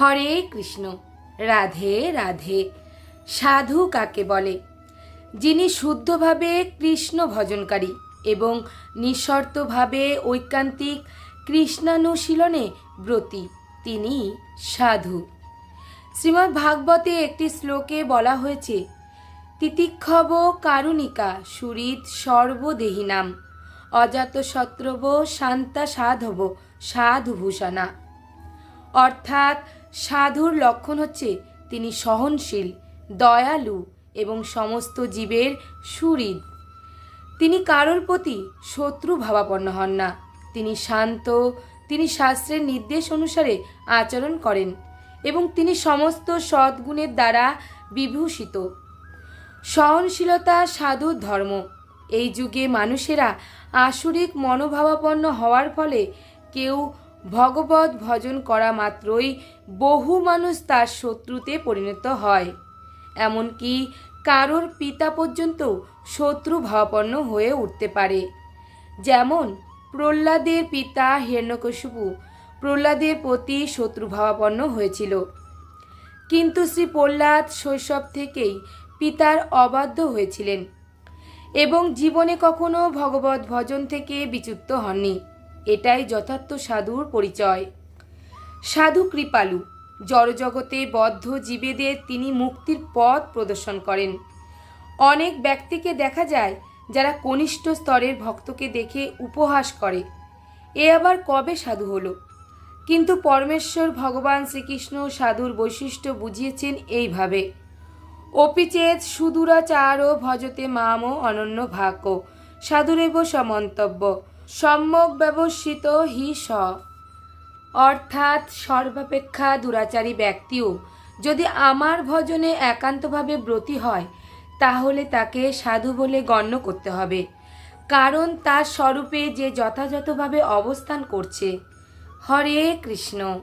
হরে কৃষ্ণ, রাধে রাধে। সাধু কাকে বলে? যিনি শুদ্ধভাবে কৃষ্ণ ভজনকারী এবং নিঃশর্তভাবে ঐকান্তিক কৃষ্ণানুশীলনে ব্রতী, তিনি সাধু। শ্রীমদ্ ভাগবতে একটি শ্লোকে বলা হয়েছে, তিতিক্ষব কারুণিকা সুরিত সর্বদেহিনাম অজাত শত্রব শান্তা সাধব সাধুভূষণা। অর্থাৎ সাধুর লক্ষণ হচ্ছে তিনি সহনশীল, দয়ালু এবং সমস্ত জীবের সুহৃদ। তিনি কারোর প্রতি শত্রু ভাবাপন্ন হন না। তিনি শান্ত, তিনি শাস্ত্রের নির্দেশ অনুসারে আচরণ করেন এবং তিনি সমস্ত সদ্গুণের দ্বারা বিভূষিত। সহনশীলতা সাধুর ধর্ম। এই যুগে মানুষেরা আসরিক মনোভাবাপন্ন হওয়ার ফলে কেউ ভগবত ভজন করা মাত্রই বহু মানুষ তার শত্রুতে পরিণত হয়। এমনকি কারোর পিতা পর্যন্ত শত্রু ভাবাপন্ন হয়ে উঠতে পারে। যেমন প্রহ্লাদের পিতা হিরণ্যকশিপু প্রহ্লাদের প্রতি শত্রুভাবাপন্ন হয়েছিল। কিন্তু শ্রী প্রহ্লাদ শৈশব থেকেই পিতার অবাধ্য হয়েছিলেন এবং জীবনে কখনো ভগবত ভজন থেকে বিচ্যুত হননি। এটাই যথার্থ সাধুর পরিচয়। সাধু কৃপালু, জড়জগতে বদ্ধ জীবেদের তিনি মুক্তির পথ প্রদর্শন করেন। অনেক ব্যক্তিকে দেখা যায় যারা কনিষ্ঠ স্তরের ভক্তকে দেখে উপহাস করে। এ আবার কবে সাধু হলো? কিন্তু পরমেশ্বর ভগবান শ্রীকৃষ্ণ সাধুর বৈশিষ্ট্য বুঝিয়েছেন এইভাবে। অপিচেত সুদূরাচারও ভজতে মাম অনন্য ভাগ্য, সাধুরেব সমন্তব্য। সম্যক ব্যবস্থিত হি স। অর্থাৎ সর্বাপেক্ষা দুরাচারী ব্যক্তিও যদি আমার ভজনে একান্তভাবে ব্রতী হয়, তাহলে তাকে সাধু বলে গণ্য করতে হবে। কারণ তার স্বরূপে যে যথাযথভাবে অবস্থান করছে। হরে কৃষ্ণ।